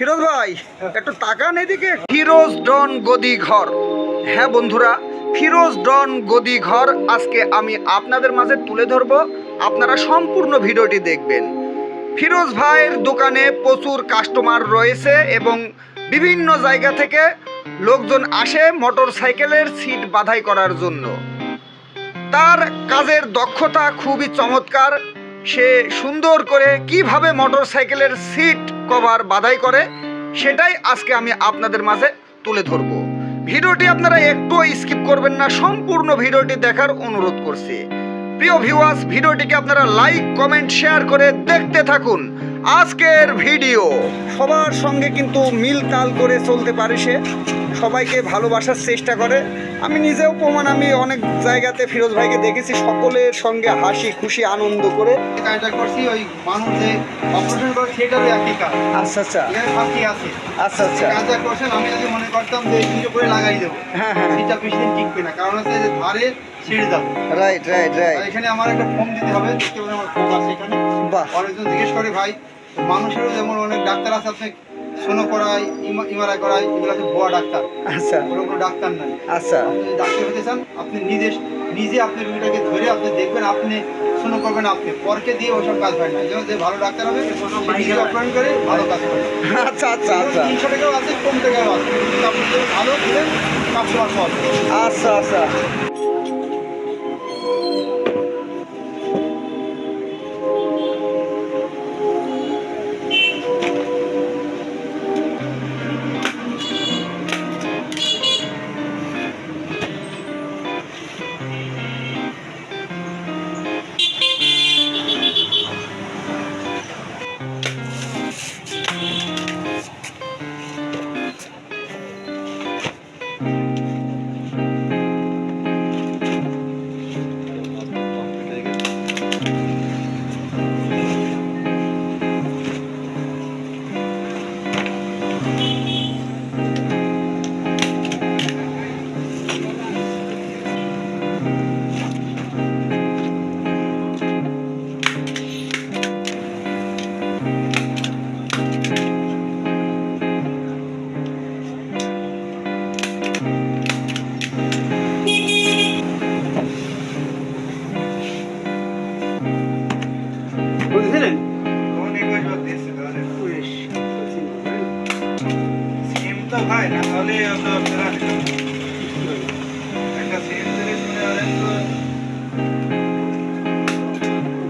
ফিরোজ ভাই, একটু তাকান এদিকে। ফিরোজ ডন গদি ঘর হ্যাঁ বন্ধুরা, ফিরোজ ডন গদি ঘর আজকে আমি আপনাদের মাঝে তুলে ধরবো। আপনারা সম্পূর্ণ ভিডিওটি দেখবেন। ফিরোজ ভাইয়ের দোকানে প্রচুর কাস্টমার রয়েছে এবং বিভিন্ন জায়গা থেকে লোকজন আসে মোটর সাইকেলের সিট বাধাই করার জন্য। তার কাজের দক্ষতা খুবই চমৎকার। সে সুন্দর করে কীভাবে মোটর সাইকেলের সিট কভার বাধাই করে, সেটাই আজকে আমি আপনাদের মাঝে তুলে ধরবো। ভিডিওটি আপনারা একটু স্কিপ করবেন না, সম্পূর্ণ ভিডিওটি দেখার অনুরোধ করছি। প্রিয় ভিউয়ার্স ভিডিওটিকে আপনারা লাইক কমেন্ট শেয়ার করে দেখতে থাকুন। আজকের ভিডিও। সবার সঙ্গে কিন্তু মিল তাল করে চলতে পারে সে। সবাইকে ভালোবাসার চেষ্টা করে। আমি নিজেও প্রমাণ আমি অনেক জায়গাতে ফিরোজ ভাইকে দেখেছি সকলের সঙ্গে হাসি খুশি আনন্দ করে। করছি ওই মানুষ যে অপারেশন করে সেটারও একই কাজ। আচ্ছা আচ্ছা। ফাঁকি আছে? আচ্ছা আচ্ছা। কাজটা করছেন আমি যদি মনে করতাম যে দুটো করে লাগাই দেবো। হ্যাঁ হ্যাঁ। বেশি টিকবে না কারণ হচ্ছে যে ধারে ছিঁড়ে যাবে রাইট রাইট রাইট এখানে আমার একটা ফোন দিতে হবে দেখতে আমার ফোন আছে এখানে। বাহ। অনেকজন জিজ্ঞেস করে ভাই মানুষেরও যেমন অনেক ডাক্তার আছে আপনি সোনো করাই ইমারাই করাই এগুলো হচ্ছে ভুয়া ডাক্তার। আচ্ছা। কোনো কোনো ডাক্তার নাই। আচ্ছা। আপনি ডাক্তার হতে চান আপনি নিজে নিজে আপনি রুগীটাকে ধরে আপনি দেখবেন আপনি শুনো করবেন আপনি। পরকে দিয়ে ওসব কাজ হয় না। যেমন যে ভালো ডাক্তার হবে নিজে অপারেশন করে ভালো কাজ করে। আচ্ছা আচ্ছা আচ্ছা। তিনশো টাকাও আছে কম টাকাও আছে। কিন্তু আপনি যদি ভালো দিলেন কাস্টমার পাওয়া আচ্ছা আচ্ছা। আচ্ছা বুঝলেন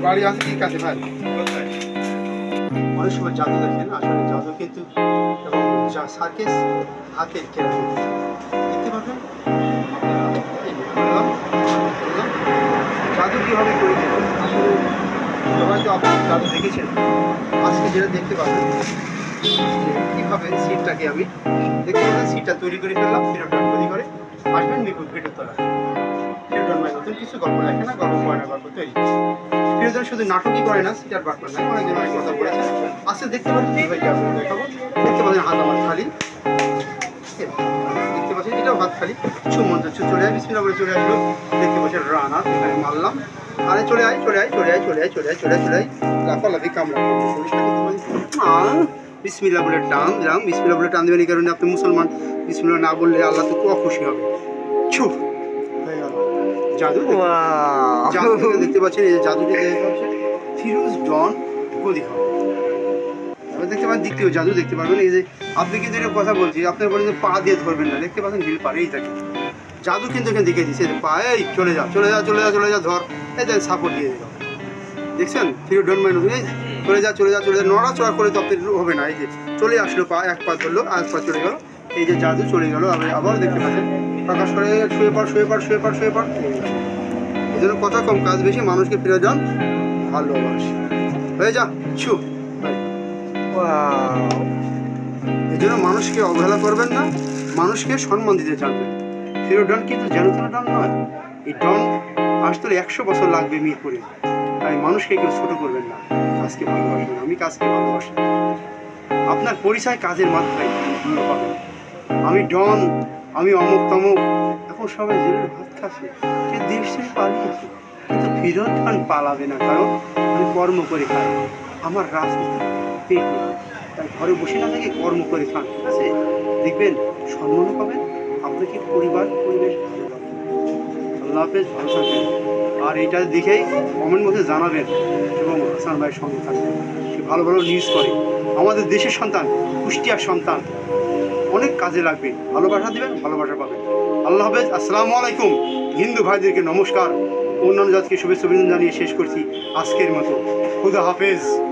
বাড়ি আছে ঠিক আছে ভাই। অনেক সময় জাদু দেখেন আসলে জাদু কিন্তু সার্কেস হাতের খেলা দেখতে পাবেন। জাদু কীভাবে করে আসলে সবাই তো আপনি জাদু দেখেছেন। আজকে যেটা দেখতে পাবেন কীভাবে সিটটাকে আমি দেখতে পাবেন সিটটা তৈরি করে ফেললাম ফিরোটান তৈরি করে আসবেন নিখুঁত ভিডিও তোলা নতুন কিছু গল্প লেখে না, গল্প করে না, গল্প তৈরি ফিরোজন শুধু নাটকই করে না সিটার পাঠ করে না অনেকজন অনেক কথা বলেছে আজকে দেখতে পাচ্ছি দেখাবো। দেখতে পাচ্ছেন হাত আমার খালি। দেখতে পাচ্ছেন, এটাও হাত খালি। ছু চলে আয় বিসমিল্লা বলে চলে আসলো। দেখতে পাচ্ছেন রানা এখানে মারলাম। আরে চলে আয় চলে আয় চলে আয় চলে আয় চলে আয় চলে আয় চলে আয়। লাফালাফি, কামড়া দেখতে মা! বিসমিল্লা বলে টান দিলাম। বিসমিল্লা বলে টান দেবেন এই কারণে আপনি মুসলমান। বিসমিল্লা না বললে আল্লাহ তো খুব খুশি হবে। ছু হয়ে গেল। জাদু দেখতে জাদু দেখতে পাচ্ছেন এই যে জাদুটি দেখতে পাচ্ছেন ফিরোজ ডন গদি দেখতে পাবেন দ্বিতীয় জাদু দেখতে পারবেন। এই যে আপনি কিন্তু এটা কথা বলছি আপনার বলেন যে পা দিয়ে ধরবেন না। দেখতে পাচ্ছেন ঢিল পারেই থাকে। জাদু কিন্তু এখানে দেখে দিচ্ছে পা এই চলে যা চলে যা চলে যা চলে যা ধর। এই সাপোর্ট দিয়ে দিল। দেখছেন? ফিরোজ ডন মাইন্ড এই চলে যা চলে যা চলে যা। নড়াচড়া করে তো হবে না, এই যে চলে আসলো পা, এক পা ধরলো এক পা চলে গেল। এই যে জাদু চলে গেল আবার আবার দেখতে পাচ্ছেন প্রকাশ করে শুয়ে পড় শুয়ে পড় শুয়ে পড় শুয়ে পড়। এই জন্য কথা কম, কাজ বেশি, মানুষকে ফিরে যান ভালোবাসে। হয়ে যা, ছু। এই জন্য মানুষকে অবহেলা করবেন না, মানুষকে সম্মান দিতে জানবেন। ফিরো ডন কিন্তু যেন ডন নয়। এই ডন আসলে একশো বছর লাগবে মিরপুরে। তাই মানুষকে কেউ ছোট করবেন না। কাজকে ভালোবাসবেন, আমি কাজকে ভালোবাসি। আপনার পরিচয় কাজের মাত্রায় পাবেন আমি ডন, আমি অমুক তমুক, এখন সবাই জেলের ভাত খাচ্ছে। সে দেশ পালিয়েছে কিন্তু ফিরত খান পালাবে না, কারণ আমি কর্ম করে খাই। আমার রাজনীতি পেট তাই ঘরে বসে না থেকে কর্ম করে খান, ঠিক আছে? দেখবেন সম্মানও পাবেন, আপনাকে পরিবার, পরিবেশ ভালো লাগবে আল্লাহ হাফেজ, ভালো থাকবেন। আর এটা দেখেই কমেন্ট মধ্যে জানাবেন এবং হাসান ভাইয়ের সঙ্গে থাকবেন সে ভালো ভালো নিউজ করে। আমাদের দেশের সন্তান, কুষ্টিয়ার সন্তান, অনেক কাজে লাগবে। ভালোবাসা দেবেন, ভালোবাসা পাবেন। আল্লাহ হাফেজ, আসসালামু আলাইকুম। হিন্দু ভাইদেরকে নমস্কার। অন্যান্য জাতকে শুভেচ্ছা অভিনন্দন জানিয়ে শেষ করছি আজকের মতো। খুদা হাফেজ।